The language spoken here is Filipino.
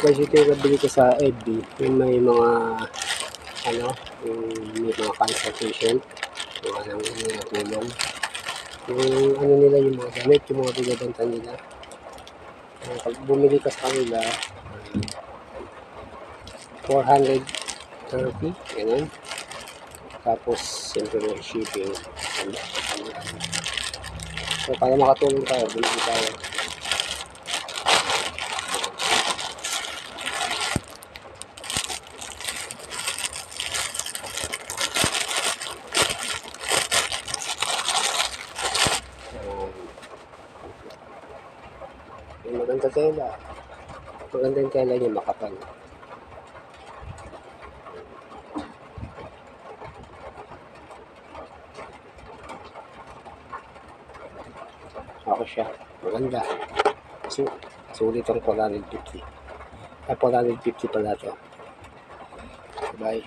Guys, ito nabili ko sa FB. Yung may mga, ano, yung may mga consultation. Yung anong mga tulong. Yung ano nila, yung mga gamit, yung mga binibenta nila. Uh, pag bumili ka sa kanila, um, 430, ganun. Tapos, siyempre yung shipping. So, para makatulong tayo, bumili tayo. Yung maganda tela. Maganda yung tela niya, makapal. Ako siya. Maganda. Su sulit ang 450. Ay, 450 pala to. Bye.